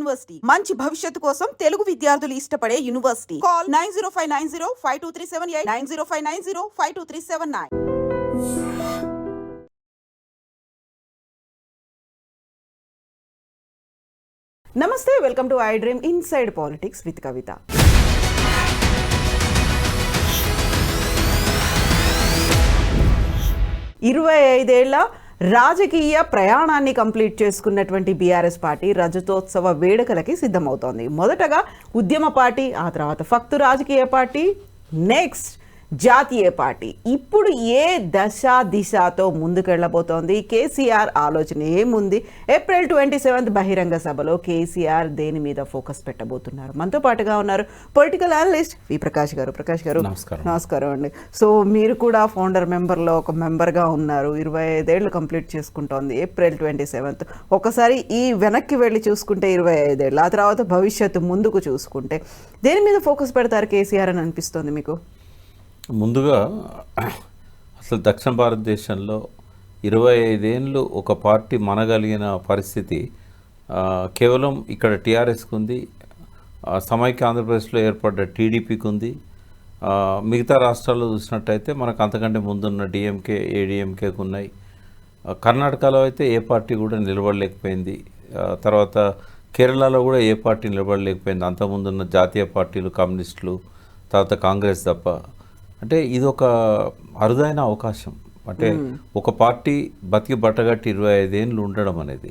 University. మంచి భవిష్యత్తు కోసం తెలుగు విద్యార్థులు ఇష్టపడే university. Call nine zero five nine zero five two three seven eight nine zero five nine zero five two three seven nine. నమస్తే welcome to I dream inside politics with Kavitha. ఇరవై ఐదేళ్ళ రాజకీయ ప్రయాణాన్ని కంప్లీట్ చేసుకున్నటువంటి BRS party రజతోత్సవ వేడుకలకి సిద్ధమవుతోంది. మొదటగా ఉద్యమ party ఆ తర్వాత ఫక్తు రాజకీయ పార్టీ. నెక్స్ట్ జాతీయ పార్టీ. ఇప్పుడు ఏ దశ దిశతో ముందుకెళ్ళబోతోంది? కేసీఆర్ ఆలోచన ఏముంది? ఏప్రిల్ ట్వంటీ సెవెంత్ బహిరంగ సభలో కేసీఆర్ దేని మీద ఫోకస్ పెట్టబోతున్నారు? మనతో పాటుగా ఉన్నారు పొలిటికల్ అనలిస్ట్ వి ప్రకాష్ గారు. ప్రకాష్ గారు నమస్కారం. అండి. సో మీరు కూడా ఫౌండర్ మెంబర్లో ఒక మెంబర్గా ఉన్నారు. ఇరవై ఐదేళ్ళు కంప్లీట్ చేసుకుంటోంది ఏప్రిల్ ట్వంటీ సెవెంత్. ఒకసారి ఈ వెనక్కి వెళ్ళి చూసుకుంటే ఇరవై ఐదేళ్ళు ఆ తర్వాత భవిష్యత్తు ముందుకు చూసుకుంటే దేని మీద ఫోకస్ పెడతారు కేసీఆర్ అని అనిపిస్తుంది మీకు? ముందుగా అసలు దక్షిణ భారతదేశంలో ఇరవై ఐదేళ్ళు ఒక పార్టీ మనగలిగిన పరిస్థితి కేవలం ఇక్కడ టీఆర్ఎస్కి ఉంది సమైక్య ఆంధ్రప్రదేశ్లో ఏర్పడ్డ టీడీపీకి ఉంది మిగతా రాష్ట్రాల్లో చూసినట్టయితే మనకు అంతకంటే ముందున్న డిఎంకే ఏడిఎంకేకి ఉన్నాయి. కర్ణాటకలో అయితే ఏ పార్టీ కూడా నిలబడలేకపోయింది. తర్వాత కేరళలో కూడా ఏ పార్టీ నిలబడలేకపోయింది. అంతకుముందున్న జాతీయ పార్టీలు కమ్యూనిస్టులు తర్వాత కాంగ్రెస్ తప్ప. అంటే ఇది ఒక అరుదైన అవకాశం. అంటే ఒక పార్టీ బతికి బట్టగట్టి ఇరవై ఐదేళ్ళు ఉండడం అనేది.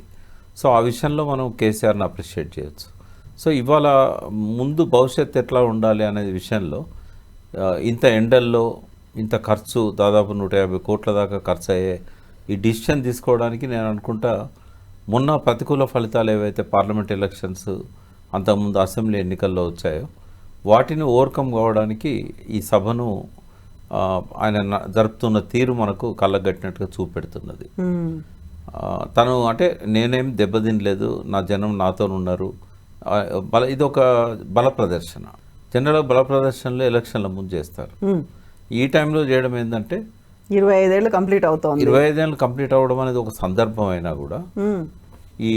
సో ఆ విషయంలో మనం కేసీఆర్ని అప్రిషియేట్ చేయొచ్చు. సో ఇవాళ ముందు భవిష్యత్తు ఎట్లా ఉండాలి అనేది విషయంలో ఇంత ఎండల్లో ఇంత ఖర్చు దాదాపు నూట యాభై కోట్ల దాకా ఖర్చు అయ్యే ఈ డిసిషన్ తీసుకోవడానికి నేను అనుకుంటా మొన్న ప్రతికూల ఫలితాలు ఏవైతే పార్లమెంట్ ఎలక్షన్స్ అంతకుముందు అసెంబ్లీ ఎన్నికల్లో వచ్చాయో వాటిని ఓవర్కమ్ కావడానికి ఈ సభను ఆయన జరుపుతున్న తీరు మనకు కళ్ళగట్టినట్టుగా చూపెడుతున్నది. తను అంటే నేనేం దెబ్బతినలేదు నా జనం నాతో ఉన్నారు. బల ఇది ఒక బల ప్రదర్శన జనరల్గా బల ప్రదర్శనలో ఎలక్షన్ల ముందు చేస్తారు. ఈ టైంలో చేయడం ఏంటంటే ఇరవై ఐదేళ్ళు కంప్లీట్ అవుతోంది. ఇరవై ఐదేళ్ళు కంప్లీట్ అవ్వడం అనేది ఒక సందర్భం అయినా కూడా. ఈ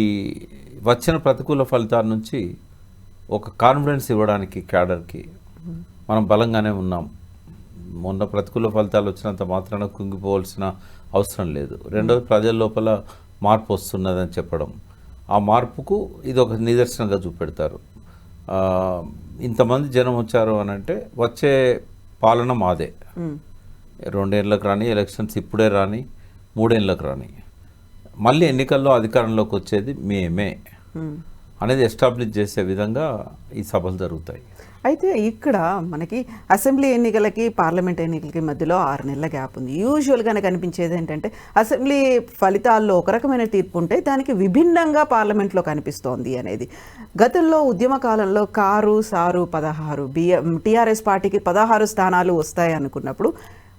వచ్చిన ప్రతికూల ఫలితాల నుంచి ఒక కాన్ఫిడెన్స్ ఇవ్వడానికి క్యాడర్కి మనం బలంగానే ఉన్నాం. మొన్న ప్రతికూల ఫలితాలు వచ్చినంత మాత్రాన కుంగిపోవాల్సిన అవసరం లేదు. రెండోది ప్రజల లోపల మార్పు వస్తున్నదని చెప్పడం. ఆ మార్పుకు ఇది ఒక నిదర్శనంగా చూపెడతారు. ఇంతమంది జనం వచ్చారు అని అంటే వచ్చే పాలన మాదే. రెండేళ్ళకి రాని ఎలక్షన్స్ ఇప్పుడే రాని మూడేళ్ళకి రాని. మళ్ళీ ఎన్నికల్లో అధికారంలోకి వచ్చేది మ్మ్. అనేది ఎస్టాబ్లిష్ చేసే విధంగా ఈ సభలు జరుగుతాయి. అయితే ఇక్కడ మనకి అసెంబ్లీ ఎన్నికలకి పార్లమెంట్ ఎన్నికలకి మధ్యలో ఆరు నెలల గ్యాప్ ఉంది. యూజువల్గా కనిపించేది ఏంటంటే అసెంబ్లీ ఫలితాల్లో ఒక రకమైన తీర్పు ఉంటే దానికి విభిన్నంగా పార్లమెంట్లో కనిపిస్తోంది అనేది. గతంలో ఉద్యమ కాలంలో కారు సారు పదహారు బిఎం టీఆర్ఎస్ పార్టీకి పదహారు స్థానాలు వస్తాయి అనుకున్నప్పుడు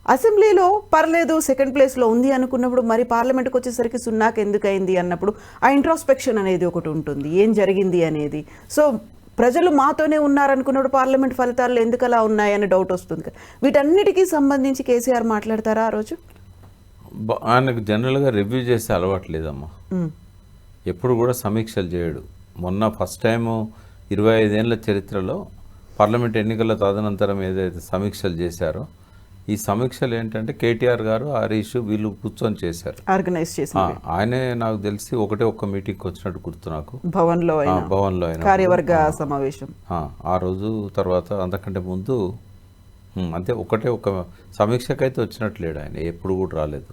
అసెంబ్లీలో పర్లేదు సెకండ్ ప్లేస్లో ఉంది అనుకున్నప్పుడు మరి పార్లమెంట్కి వచ్చేసరికి సున్నాకి ఎందుకు అయింది అన్నప్పుడు ఆ ఇంట్రాస్పెక్షన్ అనేది ఒకటి ఉంటుంది. ఏం జరిగింది అనేది. సో ప్రజలు మాతోనే ఉన్నారనుకున్నప్పుడు పార్లమెంట్ ఫలితాలు ఎందుకు అలా ఉన్నాయని డౌట్ వస్తుంది. వీటన్నిటికీ సంబంధించి కేసీఆర్ మాట్లాడతారా ఆ రోజు? ఆయనకు జనరల్గా రివ్యూ చేసే అలవాటు లేదమ్మా. మ్మ్. ఎప్పుడు కూడా సమీక్షలు చేయడు. మొన్న ఫస్ట్ టైము ఇరవై ఐదేళ్ళ చరిత్రలో పార్లమెంట్ ఎన్నికల తదనంతరం ఏదైతే సమీక్షలు చేశారో ఈ సమీక్షలు ఏంటంటే కేటీఆర్ గారు హరీష్ వీళ్ళు కూర్చొని చేశారు. ఆర్గనైజ్ ఆ, ఆయనే నాకు తెలిసి ఒకటే ఒక్క మీటింగ్కి వచ్చినట్టు గుర్తు నాకు. భవన్లో భవన్లో అయినా. కార్యవర్గ సమావేశం. ఆ, రోజు తర్వాత అంతకంటే ముందు అంతే ఒకటే ఒక సమీక్షకైతే వచ్చినట్లేడు ఆయన ఎప్పుడు కూడా రాలేదు.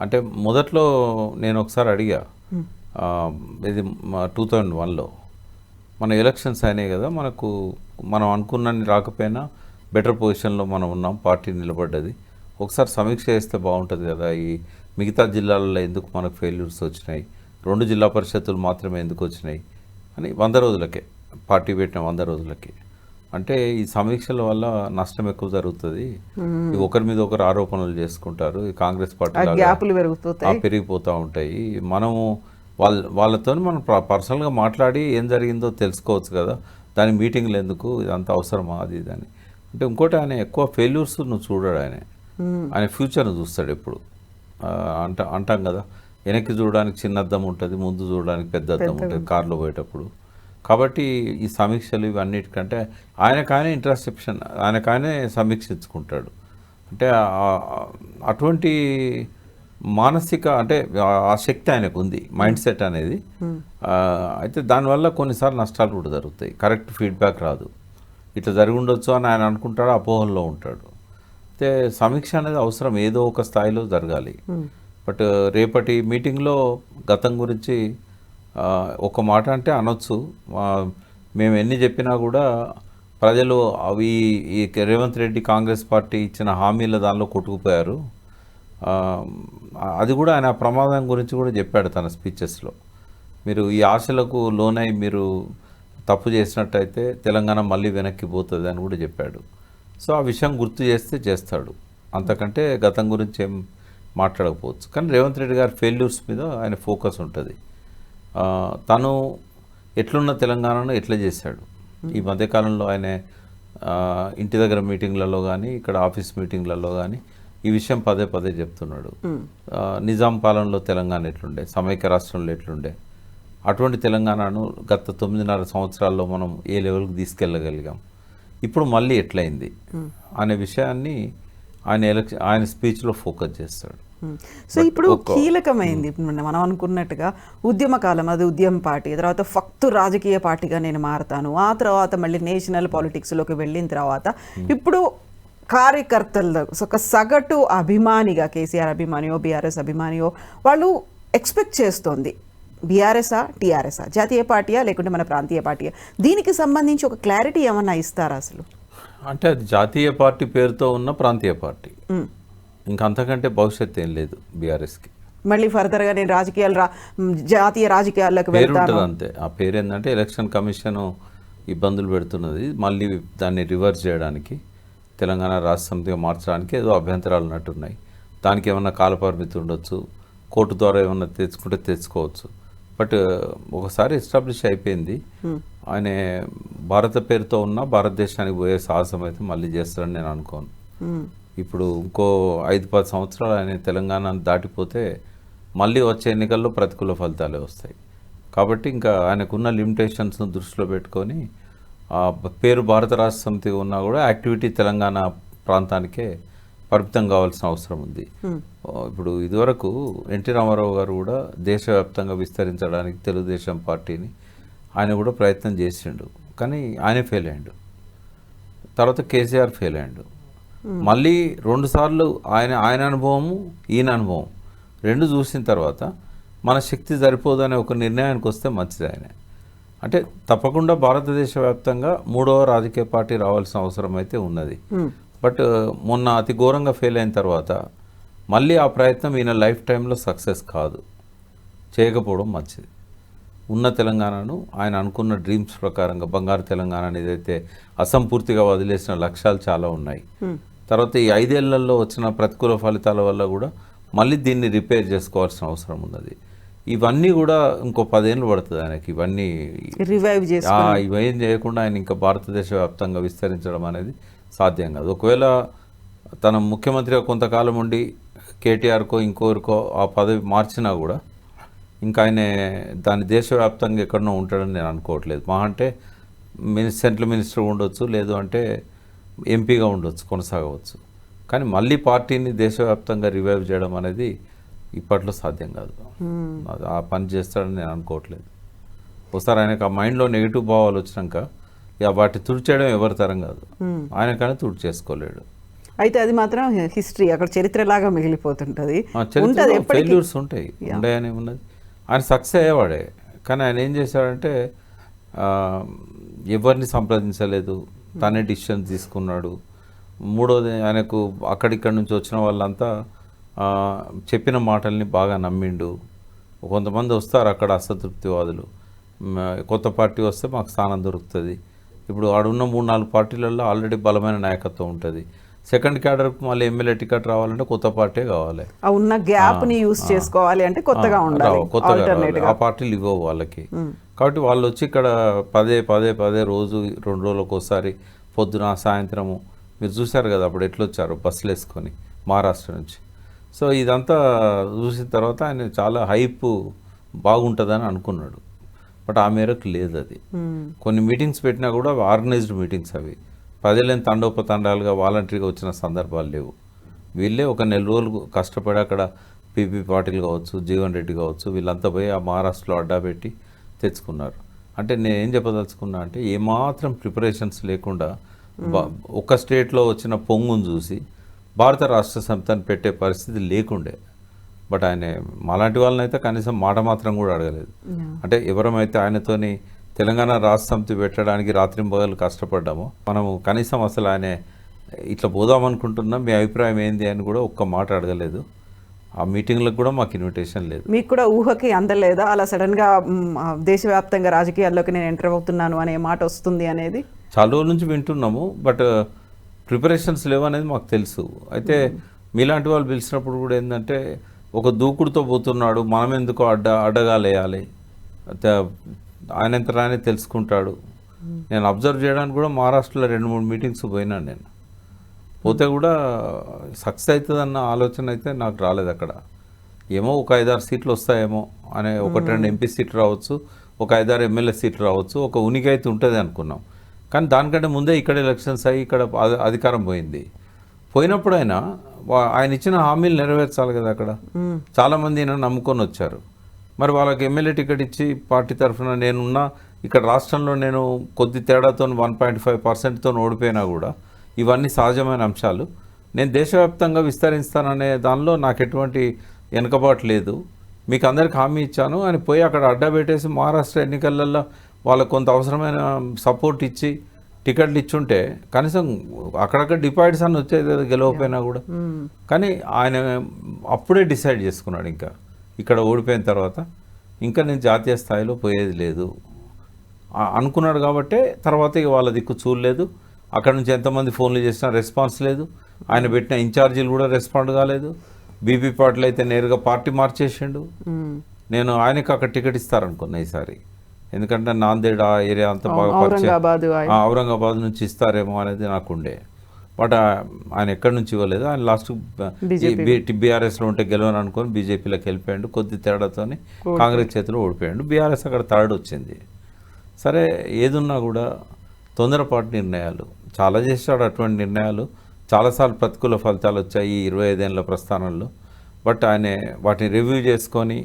అంటే మొదట్లో నేను ఒకసారి అడిగా ఇది టూ థౌజండ్ వన్లో మన ఎలక్షన్స్ అయినాయి కదా మనకు మనం అనుకున్నన్ని రాకపోయినా బెటర్ పొజిషన్లో మనం ఉన్నాం పార్టీ నిలబడ్డది. ఒకసారి సమీక్ష చేస్తే బాగుంటుంది కదా ఈ మిగతా జిల్లాలలో ఎందుకు మనకు ఫెయిల్యూర్స్ వచ్చినాయి? రెండు జిల్లా పరిషత్తులు మాత్రమే ఎందుకు వచ్చినాయి? అని వంద రోజులకే పార్టీ పెట్టిన వంద రోజులకి. అంటే ఈ సమీక్షల వల్ల నష్టం ఎక్కువ జరుగుతుంది. ఒకరి మీద ఒకరు ఆరోపణలు చేసుకుంటారు ఈ కాంగ్రెస్ పార్టీ పెరిగిపోతూ ఉంటాయి. మనము వాళ్ళ వాళ్ళతో మనం పర్సనల్గా మాట్లాడి ఏం జరిగిందో తెలుసుకోవచ్చు కదా. దాని మీటింగ్లు ఎందుకు? ఇదంతా అవసరమా? అది ఇది అని అంటే ఇంకోటి ఆయన ఎక్కువ ఫెయిల్యూర్స్ నువ్వు చూడడు ఆయన. ఆయన ఫ్యూచర్ను చూస్తాడు ఎప్పుడు. అంట అంటాం కదా వెనక్కి చూడడానికి చిన్న అద్దం ఉంటుంది ముందు చూడడానికి పెద్ద అద్దం ఉంటుంది కార్లో పోయేటప్పుడు. కాబట్టి ఈ సమీక్షలు ఇవన్నిటికంటే ఆయనకాయనే ఇంట్రాసెప్షన్ ఆయనకాయనే సమీక్షించుకుంటాడు. అంటే అటువంటి మానసిక అంటే ఆ- శక్తి ఆయనకు ఉంది మైండ్ సెట్ అనేది. అయితే దానివల్ల కొన్నిసార్లు నష్టాలు కూడా జరుగుతాయి. కరెక్ట్ ఫీడ్బ్యాక్ రాదు. ఇట్లా జరిగి ఉండొచ్చు అని ఆయన అనుకుంటాడు అపోహల్లో ఉంటాడు. అయితే సమీక్ష అనేది అవసరం ఏదో ఒక స్థాయిలో జరగాలి. బట్ రేపటి మీటింగ్లో గతం గురించి ఒక మాట అంటే అనొచ్చు. మేము ఎన్ని చెప్పినా కూడా ప్రజలు అవి ఈ రేవంత్ రెడ్డి కాంగ్రెస్ పార్టీ ఇచ్చిన హామీల దానిలో కొట్టుకుపోయారు. అది కూడా ఆయన ప్రమాదం గురించి కూడా చెప్పాడు తన స్పీచెస్లో. మీరు ఈ ఆశలకు లోనై మీరు తప్పు చేసినట్టయితే తెలంగాణ మళ్ళీ వెనక్కి పోతుంది అని కూడా చెప్పాడు. సో ఆ విషయం గుర్తు చేస్తే చేస్తాడు. అంతకంటే గతం గురించి ఏం మాట్లాడకపోవచ్చు. కానీ రేవంత్ రెడ్డి గారి ఫెయిల్యూర్స్ మీద ఆయన ఫోకస్ ఉంటుంది. తను ఎట్లున్న తెలంగాణను ఎట్లా చేశాడు? ఈ మధ్యకాలంలో ఆయన ఇంటి దగ్గర మీటింగ్లలో కానీ ఇక్కడ ఆఫీస్ మీటింగ్లలో కానీ ఈ విషయం పదే పదే చెప్తున్నాడు. నిజాం పాలనలో తెలంగాణ ఎట్లుండే? సమైక్య రాష్ట్రంలో ఎట్లుండే? అటువంటి తెలంగాణను గత తొమ్మిదిన్నర సంవత్సరాల్లో మనం ఏ లెవెల్కి తీసుకెళ్ళగలిగాం? ఇప్పుడు మళ్ళీ ఎట్లయింది? అనే విషయాన్ని ఆయన ఎలక్షన్ ఆయన స్పీచ్లో ఫోకస్ చేస్తాడు. సో ఇప్పుడు కీలకమైంది మనం అనుకున్నట్టుగా ఉద్యమ కాలం అది ఉద్యమ పార్టీ తర్వాత ఫక్తు రాజకీయ పార్టీగా నేను మారతాను ఆ తర్వాత మళ్ళీ నేషనల్ పాలిటిక్స్లోకి వెళ్ళిన తర్వాత ఇప్పుడు కార్యకర్తల ఒక సగటు అభిమానిగా కేసీఆర్ అభిమానియో బీఆర్ఎస్ అభిమానియో వాళ్ళు ఎక్స్పెక్ట్ చేస్తోంది. బీఆర్ఎస్ఆ టీఆర్ఎస్ఆ జాతీయ పార్టీయా లేకుంటే మన ప్రాంతీయ పార్టీయా? దీనికి సంబంధించి ఒక క్లారిటీ ఏమన్నా ఇస్తారా అసలు? అంటే అది జాతీయ పార్టీ పేరుతో ఉన్న ప్రాంతీయ పార్టీ. ఇంకా అంతకంటే భవిష్యత్తు ఏం లేదు బీఆర్ఎస్కి. మళ్ళీ ఫర్దర్గా నేను రాజకీయాలు రా జాతీయ రాజకీయాల్లోకి వెళ్తాను. అంతే. ఆ పేరు ఏంటంటే ఎలక్షన్ కమిషన్ ఇబ్బందులు పెడుతున్నది. మళ్ళీ దాన్ని రివర్స్ చేయడానికి తెలంగాణ రాష్ట్ర సమితిగా మార్చడానికి ఏదో అభ్యంతరాలు ఉన్నట్టున్నాయి. దానికి ఏమన్నా కాలపరిమితి ఉండొచ్చు. కోర్టు ద్వారా ఏమన్నా తెచ్చుకుంటే తెచ్చుకోవచ్చు. బట్ ఒకసారి ఎస్టాబ్లిష్ అయిపోయింది. ఆయన భారత పేరుతో ఉన్న భారతదేశానికి పోయే సాహసం అయితే మళ్ళీ చేస్తారని నేను అనుకోను. మ్. ఇప్పుడు ఇంకో ఐదు పది సంవత్సరాలు ఆయన తెలంగాణ దాటిపోతే మళ్ళీ వచ్చే ఎన్నికల్లో ప్రతికూల ఫలితాలే వస్తాయి. కాబట్టి ఇంకా ఆయనకున్న లిమిటేషన్స్ను దృష్టిలో పెట్టుకొని పేరు భారత రాష్ట్ర సమితి ఉన్నా కూడా యాక్టివిటీ తెలంగాణ ప్రాంతానికే పరిమితం కావాల్సిన అవసరం ఉంది. ఇప్పుడు ఇదివరకు ఎన్టీ రామారావు గారు కూడా దేశవ్యాప్తంగా విస్తరించడానికి తెలుగుదేశం పార్టీని ఆయన కూడా ప్రయత్నం చేసిండు. కానీ ఆయనే ఫెయిల్ అయ్యాడు. తర్వాత కేసీఆర్ ఫెయిల్ అయ్యాడు. మళ్ళీ రెండు సార్లు ఆయన ఆయన అనుభవము ఈయన అనుభవం. రెండు చూసిన తర్వాత మన శక్తి సరిపోదు అనే ఒక నిర్ణయానికి వస్తే మంచిది ఆయన. అంటే తప్పకుండా భారతదేశ వ్యాప్తంగా మూడవ రాజకీయ పార్టీ రావాల్సిన అవసరం అయితే ఉన్నది. బట్ మొన్న అతి ఘోరంగా ఫెయిల్ అయిన తర్వాత మళ్ళీ ఆ ప్రయత్నం ఈయన లైఫ్ టైంలో సక్సెస్ కాదు. చేయకపోవడం మంచిది. ఉన్న తెలంగాణను ఆయన అనుకున్న డ్రీమ్స్ ప్రకారంగా బంగారు తెలంగాణ అనేది అయితే అసంపూర్తిగా వదిలేసిన లక్ష్యాలు చాలా ఉన్నాయి. తర్వాత ఈ ఐదేళ్ళలో వచ్చిన ప్రతికూల ఫలితాల వల్ల కూడా మళ్ళీ దీన్ని రిపేర్ చేసుకోవాల్సిన అవసరం ఉన్నది. ఇవన్నీ కూడా ఇంకో పదేళ్ళు పడుతుంది ఆయనకి. ఇవన్నీ రివైవ్ చేసి ఇవేం చేయకుండా ఆయన ఇంకా భారతదేశ వ్యాప్తంగా విస్తరించడం అనేది సాధ్యం కాదు. ఒకవేళ తన ముఖ్యమంత్రిగా కొంతకాలం ఉండి కేటీఆర్కో ఇంకోరికో ఆ పదవి మార్చినా కూడా ఇంకా ఆయన దాని దేశవ్యాప్తంగా ఎక్కడనో ఉంటాడని నేను అనుకోవట్లేదు. మా అంటే మిని సెంట్రల్ మినిస్టర్ ఉండొచ్చు లేదు అంటే ఎంపీగా ఉండొచ్చు కొనసాగవచ్చు. కానీ మళ్ళీ పార్టీని దేశవ్యాప్తంగా రివైవ్ చేయడం అనేది ఇప్పట్లో సాధ్యం కాదు. అది ఆ పని చేస్తాడని నేను అనుకోవట్లేదు. ఒకసారి ఆయనకు ఆ మైండ్లో నెగిటివ్ భావాలు వచ్చినాక ఇక వాటి తుడిచేయడం ఎవరి తరం కాదు. ఆయన కానీ తుడి చేసుకోలేడు అయితే అది మాత్రం హిస్టరీ అక్కడ చరిత్రలాగా మిగిలిపోతుంటది. ఫెయిల్యూర్స్ ఉంటాయి. ఉండయని ఉన్నది. ఆయన సక్సెస్ అయ్యేవాడే. కానీ ఆయన ఏం చేశాడంటే ఎవరిని సంప్రదించలేదు. తనే డిసిషన్ తీసుకున్నాడు. మూడోది ఆయనకు అక్కడిక్కడి నుంచి వచ్చిన వాళ్ళంతా చెప్పిన మాటల్ని బాగా నమ్మిండు. కొంతమంది వస్తారు అక్కడ అసంతృప్తివాదులు. కొత్త పార్టీ వస్తే మాకు స్థానం దొరుకుతుంది. ఇప్పుడు ఆడున్న మూడు నాలుగు పార్టీలలో ఆల్రెడీ బలమైన నాయకత్వం ఉంటుంది. సెకండ్ క్యాడర్కు మళ్ళీ ఎమ్మెల్యే టికెట్ రావాలంటే కొత్త పార్టీ కావాలి. ఉన్న గ్యాప్ని యూస్ చేసుకోవాలి అంటే కొత్తగా ఉండాలి. కొత్తగా. ఆ పార్టీలు ఇవ్వవు వాళ్ళకి. కాబట్టి వాళ్ళు వచ్చి ఇక్కడ పదే పదే పదే రోజు రెండు రోజులకు ఒకసారి పొద్దున సాయంత్రము మీరు చూశారు కదా అప్పుడు ఎట్లా వచ్చారు బస్సులు వేసుకొని మహారాష్ట్ర నుంచి. సో ఇదంతా చూసిన తర్వాత ఆయన చాలా హైప్ బాగుంటుందని అనుకున్నాడు. బట్ ఆ మేరకు లేదు అది. కొన్ని మీటింగ్స్ పెట్టినా కూడా ఆర్గనైజ్డ్ మీటింగ్స్ అవి. ప్రజలేని తండోపతండాలుగా వాలంటరీగా వచ్చిన సందర్భాలు లేవు. వీళ్ళే ఒక నెల రోజులు కష్టపడి అక్కడ పీపీ పాటిల్ కావచ్చు జీవన్ రెడ్డి కావచ్చు వీళ్ళంతా పోయి ఆ మహారాష్ట్రలో అడ్డా పెట్టి తెచ్చుకున్నారు. అంటే నేను ఏం చెప్పదలుచుకున్నా అంటే ఏమాత్రం ప్రిపరేషన్స్ లేకుండా ఒక స్టేట్లో వచ్చిన పొంగును చూసి భారత రాష్ట్ర సమితిని పెట్టే పరిస్థితి లేకుండే. బట్ ఆయన మాలాంటి వాళ్ళని అయితే కనీసం మాట మాత్రం కూడా అడగలేదు. అంటే ఎవరమైతే ఆయనతోని తెలంగాణ రాష్ట్ర సమితి పెట్టడానికి రాత్రింబగలు కష్టపడ్డామో మనము కనీసం అసలు ఆయన ఇట్లా పోదామనుకుంటున్నాం మీ అభిప్రాయం ఏంది అని కూడా ఒక్క మాట అడగలేదు. ఆ మీటింగ్లకు కూడా మాకు ఇన్విటేషన్ లేదు. మీకు కూడా ఊహకి అందలేదా? అలా సడన్గా దేశవ్యాప్తంగా రాజకీయాల్లోకి నేను ఎంటర్ అవుతున్నాను అనే మాట వస్తుంది అనేది? చాలా రోజుల నుంచి వింటున్నాము బట్ ప్రిపరేషన్స్ లేవు అనేది మాకు తెలుసు. అయితే మీలాంటి వాళ్ళు పిలిచినప్పుడు కూడా ఏంటంటే ఒక దూకుడుతో పోతున్నాడు మనం ఎందుకో అడ్డ అడ్డగాలేయాలి ఆయన ఎంత రాని తెలుసుకుంటాడు. నేను అబ్జర్వ్ చేయడానికి కూడా మహారాష్ట్రలో రెండు మూడు మీటింగ్స్ పోయినాను నేను. పోతే కూడా సక్సెస్ అవుతుందన్న ఆలోచన అయితే నాకు రాలేదు అక్కడ. ఏమో ఒక ఐదారు సీట్లు వస్తాయేమో అనే ఒకటి రెండు ఎంపీ సీట్లు రావచ్చు ఒక ఐదారు ఎమ్మెల్యే సీట్లు రావచ్చు ఒక ఉనికి అయితే ఉంటుంది అనుకున్నాం. కానీ దానికంటే ముందే ఇక్కడ ఎలక్షన్స్ అయ్యి ఇక్కడ అధ- అధికారం పోయింది. పోయినప్పుడు ఆయన ఆయన ఇచ్చిన హామీలు నెరవేర్చాలి కదా అక్కడ. చాలామంది ఈయన నమ్ముకొని వచ్చారు. మరి వాళ్ళకి ఎమ్మెల్యే టికెట్ ఇచ్చి పార్టీ తరఫున నేనున్నా ఇక్కడ రాష్ట్రంలో నేను కొద్ది తేడాతో వన్ పాయింట్ ఫైవ్ పర్సెంట్తో ఓడిపోయినా కూడా ఇవన్నీ సహజమైన అంశాలు. నేను దేశవ్యాప్తంగా విస్తరిస్తాననే దానిలో నాకు ఎటువంటి వెనుకబాటు లేదు. మీకు అందరికి హామీ ఇచ్చాను. అని పోయి అక్కడ అడ్డా పెట్టేసి మహారాష్ట్ర ఎన్నికలలో వాళ్ళకు కొంత అవసరమైన సపోర్ట్ ఇచ్చి టికెట్లు ఇచ్చుంటే కనీసం అక్కడక్కడ డిపాజిట్స్ అని వచ్చేది కదా గెలవకపోయినా కూడా. కానీ ఆయన అప్పుడే డిసైడ్ చేసుకున్నాడు ఇంకా. ఇక్కడ ఓడిపోయిన తర్వాత ఇంకా నేను జాతీయ స్థాయిలో పోయేది లేదు. అనుకున్నాడు కాబట్టే తర్వాత ఇక వాళ్ళ దిక్కు చూడలేదు. అక్కడ నుంచి ఎంతమంది ఫోన్లు చేసినా రెస్పాన్స్ లేదు. ఆయన పెట్టిన ఇన్ఛార్జీలు కూడా రెస్పాండ్ కాలేదు. బీపీ పాటిల్ అయితే నేరుగా పార్టీ మార్చేసిండు. మ్మ్. నేను ఆయనకి అక్కడ టికెట్ ఇస్తారనుకున్నా ఈసారి. ఎందుకంటే నాందేడ్ ఆ ఏరియా అంతా బాగా పరిచయం. ఔరంగాబాద్ ఔరంగాబాద్ నుంచి ఇస్తారేమో అనేది నాకు ఉండే బట్ ఆయన ఎక్కడి నుంచి ఇవ్వలేదు. ఆయన లాస్ట్ బీఆర్ఎస్లో ఉంటే గెలవని అనుకొని బీజేపీలోకి వెళ్ళిపోయాడు. కొద్ది తేడాతోని కాంగ్రెస్ చేతిలో ఓడిపోయాడు. బీఆర్ఎస్ అక్కడ థర్డ్ వచ్చింది. సరే ఏదున్నా కూడా తొందరపాటు నిర్ణయాలు. చాలా చేశాడు అటువంటి నిర్ణయాలు. చాలాసార్లు ప్రతికూల ఫలితాలు వచ్చాయి ఈ ఇరవై ఐదేళ్ళ ప్రస్థానంలో. బట్ ఆయన వాటిని రివ్యూ చేసుకొని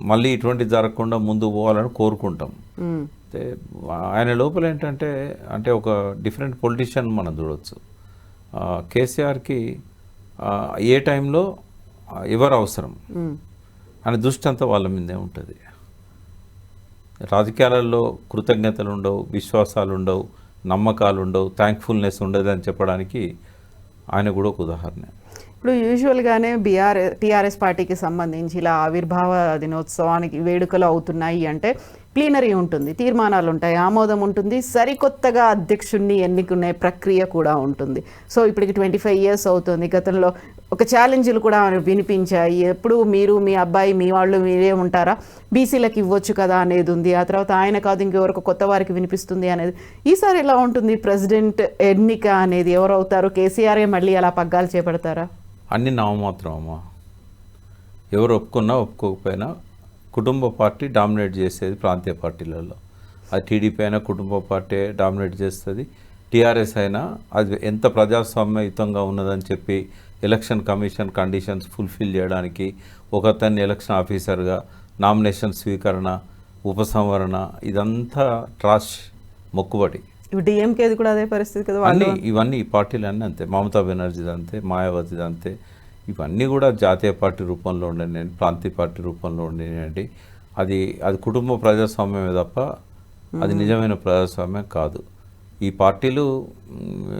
మళ్ళీ ఇటువంటి జరగకుండా ముందుకు పోవాలని కోరుకుంటాం. అయితే ఆయన లోపల ఏంటంటే అంటే ఒక డిఫరెంట్ పొలిటీషియన్ మనం చూడొచ్చు. ఆ, కేసీఆర్కి ఏ టైంలో ఎవరు అవసరం. ఆయన దృష్టి అంతా వాళ్ళ మీదే ఉంటుంది. రాజకీయాలలో కృతజ్ఞతలు ఉండవు విశ్వాసాలు ఉండవు నమ్మకాలు ఉండవు థ్యాంక్ఫుల్నెస్ ఉండదు అని చెప్పడానికి ఆయన కూడా ఒక ఉదాహరణ. ఇప్పుడు యూజువల్గానే బీఆర్ టీఆర్ఎస్ పార్టీకి సంబంధించి ఇలా ఆవిర్భావ దినోత్సవానికి వేడుకలు అవుతున్నాయి అంటే ప్లీనరీ ఉంటుంది తీర్మానాలు ఉంటాయి ఆమోదం ఉంటుంది సరికొత్తగా అధ్యక్షుడిని ఎన్నుకునే ప్రక్రియ కూడా ఉంటుంది. సో ఇప్పటికి ట్వంటీ ఫైవ్ ఇయర్స్ అవుతుంది. గతంలో ఒక ఛాలెంజ్లు కూడా వినిపించాయి. ఎప్పుడు మీరు మీ అబ్బాయి మీ వాళ్ళు మీరే ఉంటారా? బీసీలకు ఇవ్వచ్చు కదా అనేది ఉంది. ఆ తర్వాత ఆయన కాదు ఇంకెవరకు కొత్త వారికి వినిపిస్తుంది అనేది. ఈసారి ఎలా ఉంటుంది? ప్రెసిడెంట్ ఎన్నిక అనేది ఎవరు అవుతారు? కేసీఆర్ఏ మళ్ళీ అలా పగ్గాలు చేపడతారా? అన్ని నామమాత్రం అమ్మా ఎవరు ఒప్పుకున్నా ఒప్పుకోకపోయినా కుటుంబ పార్టీ డామినేట్ చేసేది ప్రాంతీయ పార్టీలలో. అది టీడీపీ అయినా కుటుంబ పార్టీ డామినేట్ చేస్తుంది. టీఆర్ఎస్ అయినా అది ఎంత ప్రజాస్వామ్యయుతంగా ఉన్నదని చెప్పి ఎలక్షన్ కమిషన్ కండిషన్స్ ఫుల్ఫిల్ చేయడానికి ఒక అతన్ని ఎలక్షన్ ఆఫీసర్గా నామినేషన్ స్వీకరణ ఉపసంహరణ ఇదంతా ట్రాష్ మొక్కుబడి. డిఎంకేది కూడా అదే పరిస్థితి కదా అన్ని ఇవన్నీ ఈ పార్టీలు అన్నీ అంతే. మమతా బెనర్జీది అంతే మాయావతిది అంతే. ఇవన్నీ కూడా జాతీయ పార్టీ రూపంలో ఉండేనండి ప్రాంతీయ పార్టీ రూపంలో ఉండేనండి అది అది కుటుంబ ప్రజాస్వామ్యమే తప్ప అది నిజమైన ప్రజాస్వామ్యం కాదు. ఈ పార్టీలు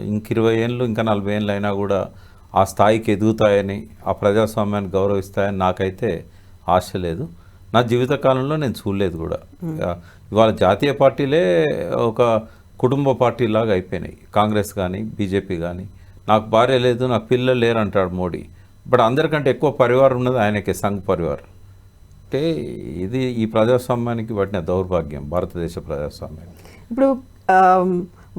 ఇంక ఇరవై ఏళ్ళు ఇంకా నలభై ఏళ్ళు అయినా కూడా ఆ స్థాయికి ఎదుగుతాయని ఆ ప్రజాస్వామ్యాన్ని గౌరవిస్తాయని నాకైతే ఆశ లేదు. నా జీవితకాలంలో నేను చూడలేదు కూడా. ఇవాళ జాతీయ పార్టీలే ఒక కుటుంబ పార్టీ లాగా అయిపోయినాయి. కాంగ్రెస్ కానీ బీజేపీ కానీ నాకు భార్య లేదు నాకు పిల్లలు లేరు అంటాడు మోడీ. బట్ అందరికంటే ఎక్కువ పరివారం ఉన్నది ఆయనకే సంఘ్ పరివార్. అంటే ఇది ఈ ప్రజాస్వామ్యానికి పట్టిన దౌర్భాగ్యం భారతదేశ ప్రజాస్వామ్యానికి. ఇప్పుడు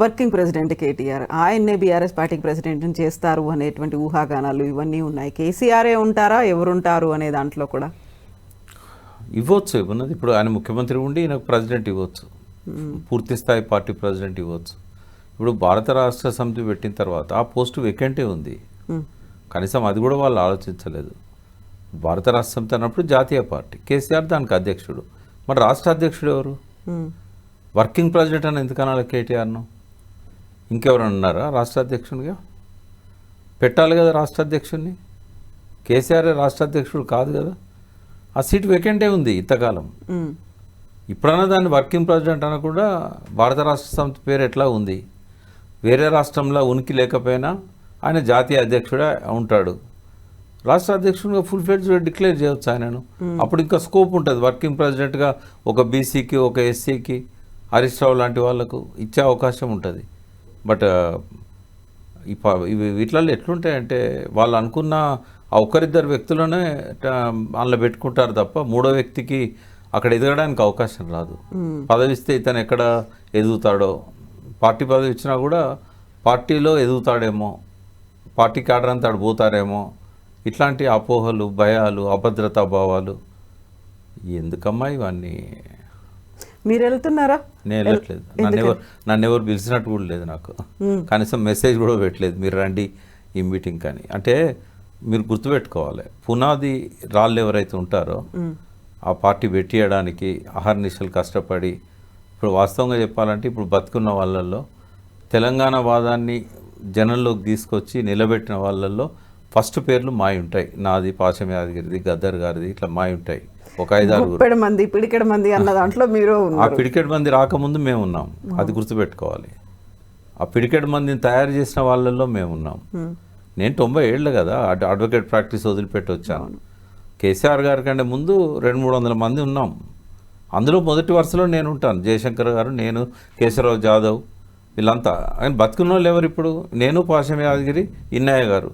వర్కింగ్ ప్రెసిడెంట్ కేటీఆర్ ఆయన్నే బీఆర్ఎస్ పార్టీకి ప్రెసిడెంట్ చేస్తారు అనేటువంటి ఊహాగానాలు ఇవన్నీ ఉన్నాయి. కేసీఆరే ఉంటారా? ఎవరుంటారు అనే దాంట్లో కూడా? ఇవ్వచ్చు ఇవ్వన్నది ఇప్పుడు ఆయన ముఖ్యమంత్రి ఉండి ఈయనకు ప్రెసిడెంట్ ఇవ్వచ్చు. పూర్తి స్థాయి పార్టీ ప్రెసిడెంట్ ఇవ్వచ్చు. ఇప్పుడు భారత రాష్ట్ర సమితి పెట్టిన తర్వాత ఆ పోస్టు వేకెంటే ఉంది. కనీసం అది కూడా వాళ్ళు ఆలోచించలేదు. భారత రాష్ట్ర సమితి అన్నప్పుడు జాతీయ పార్టీ. కేసీఆర్ దానికి అధ్యక్షుడు. మరి రాష్ట్ర అధ్యక్షుడు ఎవరు. వర్కింగ్ ప్రెసిడెంట్ అని ఎందుకు అనాలి కేటీఆర్ను? ఇంకెవరు అన్నారా రాష్ట్ర అధ్యక్షునిగా? పెట్టాలి కదా రాష్ట్ర అధ్యక్షుడిని కేసీఆర్ రాష్ట్ర అధ్యక్షుడు కాదు కదా. ఆ సీట్ వేకెంటే ఉంది ఇంతకాలం. ఇప్పుడన్నా దాన్ని వర్కింగ్ ప్రెసిడెంట్ అనకుండా భారత రాష్ట్ర సమితి పేరు ఎట్లా ఉంది? వేరే రాష్ట్రంలో ఉనికి లేకపోయినా ఆయన జాతీయ అధ్యక్షుడే ఉంటాడు. రాష్ట్ర అధ్యక్షుడిగా ఫుల్ ఫ్లెడ్జ్ డిక్లేర్ చేయొచ్చు ఆయనను. అప్పుడు ఇంకా స్కోప్ ఉంటుంది. వర్కింగ్ ప్రెసిడెంట్గా ఒక బీసీకి ఒక ఎస్సీకి హరీష్ రావు లాంటి వాళ్ళకు ఇచ్చే అవకాశం ఉంటుంది. బట్ ప- ఇవి వీటిలలో ఎట్లుంటాయంటే వాళ్ళు అనుకున్న ఆ ఒకరిద్దరు వ్యక్తులనే అందులో పెట్టుకుంటారు తప్ప మూడో వ్యక్తికి అక్కడ ఎదగడానికి అవకాశం రాదు. పదవి ఇస్తే ఇతను ఎక్కడ ఎదుగుతాడో పార్టీ పదవి ఇచ్చినా కూడా పార్టీలో ఎదుగుతాడేమో పార్టీ కాడర్ అంతా పోతారేమో ఇట్లాంటి అపోహలు భయాలు అభద్రతా భావాలు ఎందుకమ్మా ఇవన్నీ? మీరు వెళ్తున్నారా? నేను వెళ్ళట్లేదు. నన్ను ఎవరు నన్ను ఎవరు పిలిచినట్టు కూడా లేదు నాకు. కనీసం మెసేజ్ కూడా పెట్టలేదు. మీరు రండి ఈ మీటింగ్ కానీ. అంటే మీరు గుర్తుపెట్టుకోవాలి. పునాది రాళ్ళు ఎవరైతే ఉంటారో ఆ పార్టీ పెట్టియడానికి అహర్నిశలు కష్టపడి ఇప్పుడు వాస్తవంగా చెప్పాలంటే ఇప్పుడు బతుకున్న వాళ్ళల్లో తెలంగాణ వాదాన్ని జనంలోకి తీసుకొచ్చి నిలబెట్టిన వాళ్ళల్లో ఫస్ట్ పేర్లు మాయి ఉంటాయి. నాది పాశం యాదగిరిది గద్దర్ గారిది ఇట్లా మాయి ఉంటాయి. ఒక ముప్పై మంది పిడికెడ మంది అన్న దాంట్లో మీరు ఆ పిడికెట్ మంది రాకముందు మేము ఉన్నాం. అది గుర్తుపెట్టుకోవాలి. ఆ పిడికెట్ మందిని తయారు చేసిన వాళ్ళల్లో మేము ఉన్నాం. నేను తొంభై ఏళ్ళు కదా అడ్- అడ్వకేట్ ప్రాక్టీస్ వదిలిపెట్టి వచ్చాను. కేసీఆర్ గారి కంటే ముందు రెండు మూడు వందల మంది ఉన్నాం. అందులో మొదటి వరుసలో నేను ఉంటాను. జయశంకర్ గారు నేను కేశవరావు జాదవ్ వీళ్ళంతా. ఆయన బతుకున్న వాళ్ళు ఎవరు ఇప్పుడు? నేను పాశం యాదగిరి ఇన్నయ్య గారు.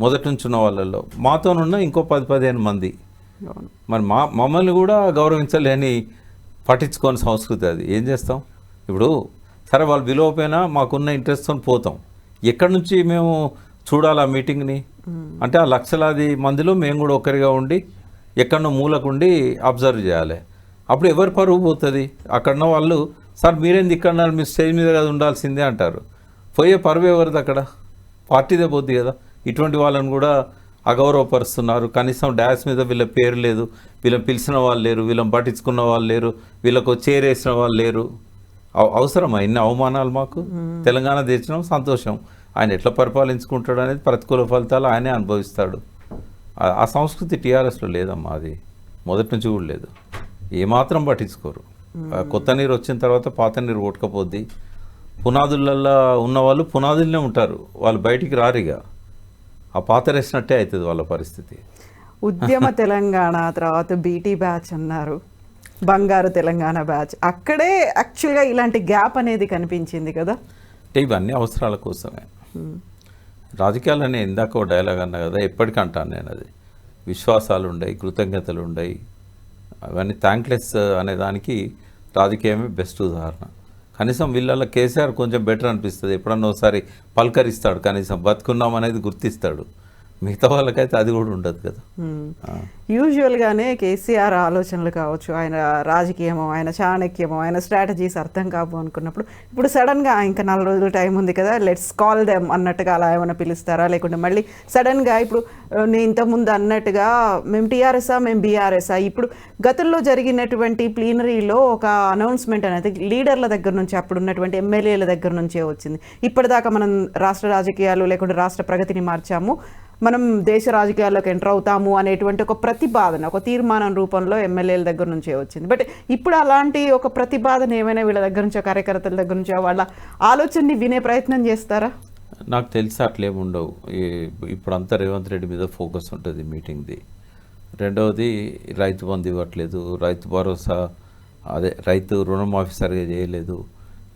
మొదటి నుంచి ఉన్న వాళ్ళల్లో. మాతోనున్న ఇంకో పది పదిహేను మంది. మరి మా మమ్మల్ని కూడా గౌరవించలేని పట్టించుకోని సంస్కృతి అది. ఏం చేస్తాం? ఇప్పుడు సరే వాళ్ళు విలువపోయినా మాకున్న ఇంట్రెస్ట్తో పోతాం. ఎక్కడి నుంచి మేము చూడాలి ఆ మీటింగ్ని. అంటే ఆ లక్షలాది మందిలో మేము కూడా ఒకరిగా ఉండి ఎక్కడనో మూలకుండి అబ్జర్వ్ చేయాలి. అప్పుడు ఎవరి పరువు పోతుంది? అక్కడున్న వాళ్ళు సార్ మీరేంది ఇక్కడ? మీరు స్టేజ్ మీద కదా ఉండాల్సిందే అంటారు. పోయే పరువు ఎవరిది అక్కడ? పార్టీదే పోద్ది కదా. ఇటువంటి వాళ్ళని కూడా అగౌరవపరుస్తున్నారు. కనీసం డాష్ మీద వీళ్ళ పేరు లేదు. వీళ్ళని పిలిచిన వాళ్ళు లేరు. వీళ్ళని పట్టించుకున్న వాళ్ళు లేరు. వీళ్ళకు చేరేసిన వాళ్ళు లేరు. అవ- అవసరమా? ఇన్ని అవమానాలు మాకు? తెలంగాణ తెచ్చినాం సంతోషం. ఆయన ఎట్లా పరిపాలించుకుంటాడు అనేది ప్రతికూల ఫలితాలు ఆయనే అనుభవిస్తాడు. ఆ- సంస్కృతి టీఆర్ఎస్లో లేదమ్మా అది. మొదటి నుంచి కూడా లేదు. ఏమాత్రం పట్టించుకోరు. కొత్త నీరు వచ్చిన తర్వాత పాత నీరు కొట్టుకపోద్ది. పునాదులల్లో ఉన్న వాళ్ళు పునాదులనే ఉంటారు. వాళ్ళు బయటికి రారిగా. ఆ పాత వేసినట్టే అవుతుంది వాళ్ళ పరిస్థితి. ఉద్యమ తెలంగాణ తర్వాత బీటీ బ్యాచ్ అన్నారు. బంగారు తెలంగాణ బ్యాచ్. అక్కడే యాక్చువల్గా ఇలాంటి గ్యాప్ అనేది కనిపించింది కదా? అంటే ఇవన్నీ అవసరాల కోసమే. రాజకీయాలని ఇందాక ఒక డైలాగ్ అన్నా కదా ఎప్పటికంటాను నేను అది. విశ్వాసాలు ఉండయి కృతజ్ఞతలు ఉండయి. అవన్నీ థ్యాంక్లెస్ అనే దానికి రాజకీయమే బెస్ట్ ఉదాహరణ. కనీసం వీళ్ళల్లో కేసీఆర్ కొంచెం బెటర్ అనిపిస్తుంది. ఎప్పుడన్నా ఒకసారి పలకరిస్తాడు కనీసం బతుకున్నాం అనేది గుర్తిస్తాడు. మిగతా వాళ్ళకైతే అది కూడా ఉండదు కదా. యూజువల్గానే కేసీఆర్ ఆలోచనలు కావచ్చు ఆయన రాజకీయమో ఆయన చాణక్యమో ఆయన స్ట్రాటజీస్ అర్థం కావు అనుకున్నప్పుడు ఇప్పుడు సడన్గా ఇంకా నాలుగు రోజులు టైం ఉంది కదా లెట్స్ కాల్ దెమ్ అన్నట్టుగా అలా ఏమైనా పిలుస్తారా? లేకుంటే మళ్ళీ సడన్గా ఇప్పుడు నేను ఇంతకుముందు అన్నట్టుగా మేము టీఆర్ఎస్ఆ మేము బీఆర్ఎస్ఆ ఇప్పుడు గతంలో జరిగినటువంటి ప్లీనరీలో ఒక అనౌన్స్మెంట్ అనేది లీడర్ల దగ్గర నుంచి అప్పుడు ఉన్నటువంటి ఎమ్మెల్యేల దగ్గర నుంచే వచ్చింది. ఇప్పటిదాకా మనం రాష్ట్ర రాజకీయాలు లేకుంటే రాష్ట్ర ప్రగతిని మార్చాము. మనం దేశ రాజకీయాల్లోకి ఎంటర్ అవుతాము అనేటువంటి ఒక ప్రతిపాదన ఒక తీర్మానం రూపంలో ఎమ్మెల్యేల దగ్గర నుంచే వచ్చింది. బట్ ఇప్పుడు అలాంటి ఒక ప్రతిపాదన ఏమైనా వీళ్ళ దగ్గర నుంచో కార్యకర్తల దగ్గర నుంచో వాళ్ళ ఆలోచనని వినే ప్రయత్నం చేస్తారా? నాకు తెలిసి అట్లేమి ఉండవు. ఇప్పుడు అంతా రేవంత్ రెడ్డి మీద ఫోకస్ ఉంటుంది మీటింగ్ది. రెండవది రైతు బంధు ఇవ్వట్లేదు రైతు భరోసా అదే రైతు రుణమాఫీ సరిగా చేయలేదు.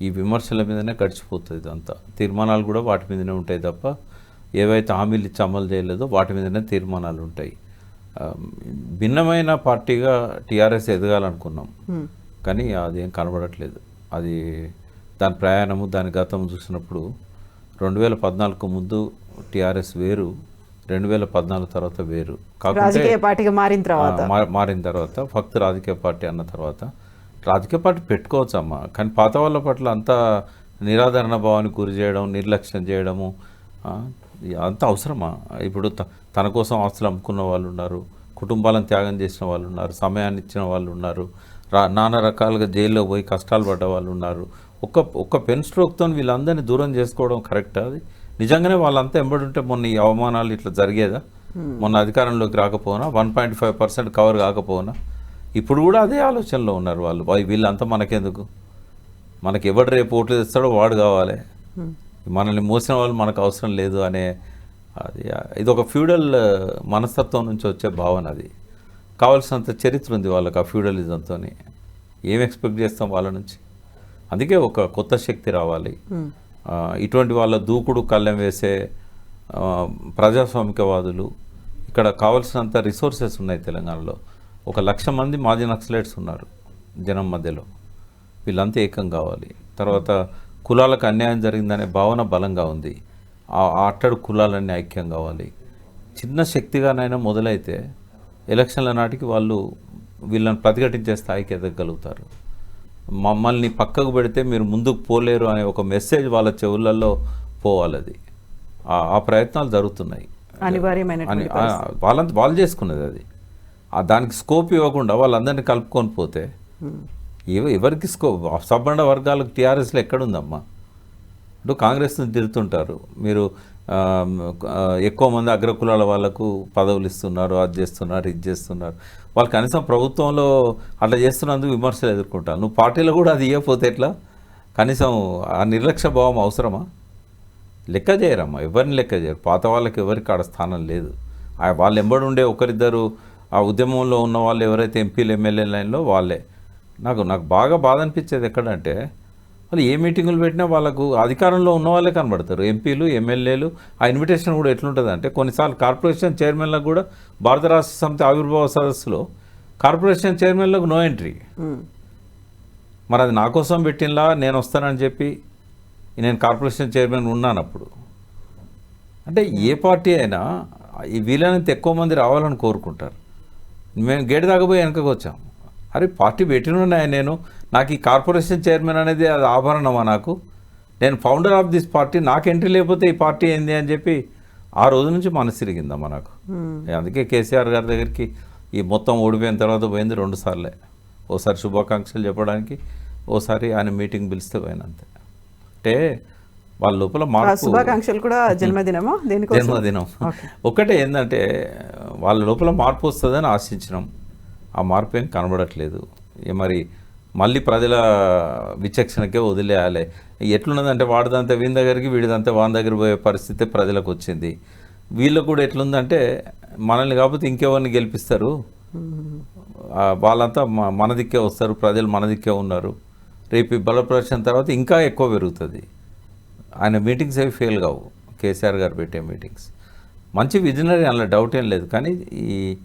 ఈ విమర్శల మీదనే గడిచిపోతుంది ఇదంతా. తీర్మానాలు కూడా వాటి మీదనే ఉంటాయి తప్ప ఏవైతే హామీలు ఇచ్చి అమలు చేయలేదో వాటి మీదనే తీర్మానాలు ఉంటాయి. భిన్నమైన పార్టీగా టీఆర్ఎస్ ఎదగాలనుకున్నాం. కానీ అదేం కనబడట్లేదు. అది దాని ప్రయాణము దాని గతం చూసినప్పుడు రెండు వేల పద్నాలుగు ముందు టీఆర్ఎస్ వేరు రెండు వేల పద్నాలుగు తర్వాత వేరు. కాకపోతే మారిన తర్వాత. మారిన తర్వాత ఫక్త్ రాజకీయ పార్టీ అన్న తర్వాత. రాజకీయ పార్టీ పెట్టుకోవచ్చు అమ్మా కానీ పాత వాళ్ళ పట్ల అంత నిరాదరణ భావానికి గురి చేయడం నిర్లక్ష్యం చేయడము అంత అవసరమా? ఇప్పుడు త- తన కోసం ఆస్తులు అమ్ముకున్న వాళ్ళు ఉన్నారు కుటుంబాలను త్యాగం చేసిన వాళ్ళు ఉన్నారు సమయాన్ని ఇచ్చిన వాళ్ళు ఉన్నారు రా నానా రకాలుగా జైల్లో పోయి కష్టాలు పడ్డ వాళ్ళు ఉన్నారు. ఒక్క ఒక్క పెన్ స్ట్రోక్తో వీళ్ళందరినీ దూరం చేసుకోవడం కరెక్టా అది? నిజంగానే వాళ్ళంతా ఎంబడి ఉంటే మొన్న ఈ అవమానాలు ఇట్లా జరిగేదా? మొన్న అధికారంలోకి రాకపోనా? One point five percent cover కాకపోనా? ఇప్పుడు కూడా అదే ఆలోచనలో ఉన్నారు వాళ్ళు. వీళ్ళంతా మనకెందుకు? మనకి ఎవడు రేపు ఓట్లు తెస్తాడో వాడు కావాలి. మనల్ని మోసిన వాళ్ళు మనకు అవసరం లేదు అనే అది ఇది ఒక ఫ్యూడల్ మనస్తత్వం నుంచి వచ్చే భావన అది. కావాల్సినంత చరిత్ర ఉంది వాళ్ళకి ఆ ఫ్యూడలిజంతో ఏం ఎక్స్పెక్ట్ చేస్తాం వాళ్ళ నుంచి? అందుకే ఒక కొత్త శక్తి రావాలి. ఇటువంటి వాళ్ళ దూకుడు కళ్ళెం వేసే ప్రజాస్వామికవాదులు ఇక్కడ కావలసినంత రిసోర్సెస్ ఉన్నాయి తెలంగాణలో. ఒక లక్ష మంది మాజీ నక్సలైట్స్ ఉన్నారు జనం మధ్యలో. వీళ్ళంతా ఏకం కావాలి. తర్వాత కులాలకు అన్యాయం జరిగిందనే భావన బలంగా ఉంది. ఆ అట్టడు కులాలన్నీ ఐక్యం కావాలి చిన్న శక్తిగానైనా మొదలైతే ఎలక్షన్ల నాటికి వాళ్ళు వీళ్ళని ప్రతిఘటించే స్థాయికి ఎదగలుగుతారు మమ్మల్ని పక్కకు పెడితే మీరు ముందుకు పోలేరు అనే ఒక మెసేజ్ వాళ్ళ చెవులలో పోవాలి అది ఆ- ప్రయత్నాలు జరుగుతున్నాయి. అనివార్యమైనటువంటి అని ఆ, వాళ్ళంత వాళ్ళు చేసుకున్నది అది. ఆ దానికి స్కోప్ ఇవ్వకుండా వాళ్ళందరినీ కలుపుకొని పోతే ఇవి ఎవరికి స్కో సబ్బండ వర్గాలకు టీఆర్ఎస్లో ఎక్కడుందమ్మా? ఇప్పుడు కాంగ్రెస్ని తిరుగుతుంటారు మీరు ఎక్కువ మంది అగ్రకులాల వాళ్ళకు పదవులు ఇస్తున్నారు అది చేస్తున్నారు ఇది చేస్తున్నారు. వాళ్ళు కనీసం ప్రభుత్వంలో అట్లా చేస్తున్నందుకు విమర్శలు ఎదుర్కొంటారు. నువ్వు పార్టీలో కూడా అది ఇవ్వకపోతే ఎట్లా? కనీసం ఆ నిర్లక్ష్య భావం అవసరమా? లెక్క చేయరమ్మా. ఎవరిని లెక్క చేయరు. పాత వాళ్ళకి ఎవరికి ఆడ స్థానం లేదు. వాళ్ళు ఎంబడి ఉండే ఒకరిద్దరు ఆ ఉద్యమంలో ఉన్న వాళ్ళు ఎవరైతే ఎంపీలు ఎమ్మెల్యే లైన్లో వాళ్ళే. నాకు నాకు బాగా బాధ అనిపించేది ఎక్కడంటే వాళ్ళు ఏ మీటింగులు పెట్టినా వాళ్ళకు అధికారంలో ఉన్న వాళ్ళే కనబడతారు. ఎంపీలు ఎమ్మెల్యేలు. ఆ ఇన్విటేషన్ కూడా ఎట్లుంటుంది అంటే కొన్నిసార్లు కార్పొరేషన్ చైర్మన్లకు కూడా భారత రాష్ట్ర సమితి ఆవిర్భావ సదస్సులో కార్పొరేషన్ చైర్మన్లకు నో ఎంట్రీ. మరి అది నా కోసం పెట్టినలా నేను వస్తానని చెప్పి నేను కార్పొరేషన్ చైర్మన్ ఉన్నాను అప్పుడు అంటే ఏ పార్టీ అయినా ఈ వీలైనంత ఎక్కువ మంది రావాలని కోరుకుంటారు. మేము గేటు దాకపోయి వెనకకు వచ్చాం అరే పార్టీ పెట్టినున్నాయి నేను. నాకు ఈ కార్పొరేషన్ చైర్మన్ అనేది అది ఆభరణమా నాకు? నేను ఫౌండర్ ఆఫ్ దిస్ పార్టీ నాకు ఎంట్రీ లేకపోతే ఈ పార్టీ ఏంది అని చెప్పి ఆ రోజు నుంచి మనసు తిరిగిందమ్మా నాకు. అందుకే కేసీఆర్ గారి దగ్గరికి ఈ మొత్తం ఓడిపోయిన తర్వాత పోయింది రెండు సార్లే. ఓసారి శుభాకాంక్షలు చెప్పడానికి ఓసారి ఆయన మీటింగ్ పిలిస్తే పోయినంతే అంటే వాళ్ళ లోపల శుభాకాంక్షలు కూడా జన్మదినమా? జన్మదినం. ఒకటే ఏంటంటే వాళ్ళ లోపల మార్పు వస్తుందని ఆశించినాం. ఆ మార్పు ఏం కనబడట్లేదు. మరి మళ్ళీ ప్రజల విచక్షణకే వదిలేయాలి. ఎట్లున్నదంటే వాడిదంతా వీని దగ్గరికి వీడిదంతా వాని దగ్గర పోయే పరిస్థితి ప్రజలకు వచ్చింది వీళ్ళకు కూడా ఎట్లుందంటే మనల్ని కాకపోతే ఇంకెవరిని గెలిపిస్తారు. వాళ్ళంతా మన దిక్కే వస్తారు. ప్రజలు మన దిక్కే ఉన్నారు. రేపు ఈ బల తర్వాత ఇంకా ఎక్కువ పెరుగుతుంది. ఆయన మీటింగ్స్ అవి ఫెయిల్ కావు. కేసీఆర్ గారు పెట్టే మీటింగ్స్. మంచి విజనరీ అందులో డౌట్ ఏం లేదు. కానీ ఈ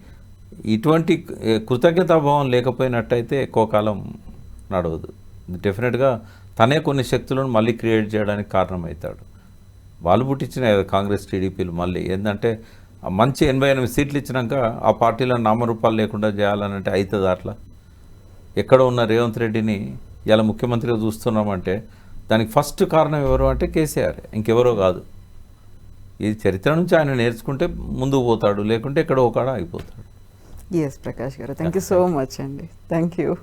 ఇటువంటి కృతజ్ఞతాభావం లేకపోయినట్టయితే ఎక్కువ కాలం నడవదు. డెఫినెట్గా తనే కొన్ని శక్తులను మళ్ళీ క్రియేట్ చేయడానికి కారణమవుతాడు. వాళ్ళు పుట్టించిన కాంగ్రెస్ టీడీపీలు మళ్ళీ ఏంటంటే మంచి ఎనభై ఎనిమిది సీట్లు ఇచ్చినాక ఆ పార్టీలో నామరూపాలు లేకుండా చేయాలనంటే అవుతుంది అట్లా? ఎక్కడ ఉన్న రేవంత్ రెడ్డిని ఇలా ముఖ్యమంత్రిగా చూస్తున్నామంటే దానికి ఫస్ట్ కారణం ఎవరు అంటే కేసీఆర్ ఇంకెవరో కాదు. ఇది చరిత్ర నుంచి ఆయన నేర్చుకుంటే ముందుకు పోతాడు లేకుంటే ఎక్కడో ఒక కాడ అయిపోతాడు S Prakash garu. Thank you so much అండి. Thank you